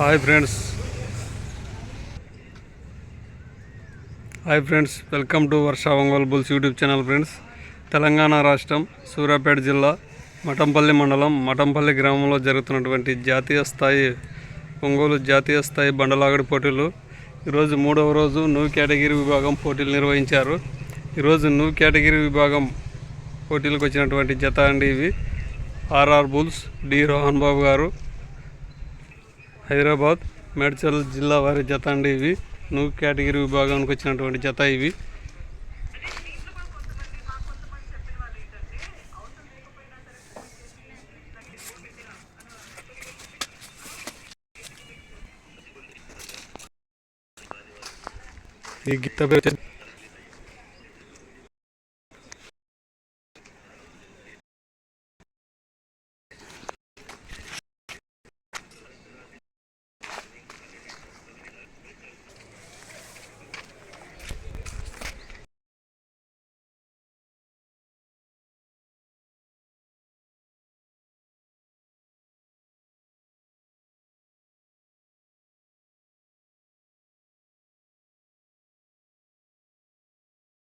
Hi friends hi friends welcome to Varsha Ongole bulls YouTube channel friends Telangana రాష్ట్రం సూర్యాపేట జిల్లా మఠంపల్లి మండలం మఠంపల్లి గ్రామంలో జరుగుతున్నటువంటి జాతీయ స్థాయి ఒంగోలు జాతీయ స్థాయి బండలాగడి పోటీలు. ఈరోజు మూడవ రోజు న్యూ కేటగిరీ విభాగం పోటీలు నిర్వహించారు. ఈరోజు న్యూ కేటగిరీ విభాగం పోటీలకు వచ్చినటువంటి జత అండి ఇవి. RR bulls D Rohan Babu గారు హైదరాబాద్ మేడ్చల్ జిల్లా వారి జత అండి ఇవి. నువ్వు కేటగిరీ విభాగానికి వచ్చినటువంటి జత ఇవి. ఈ గీత పేరు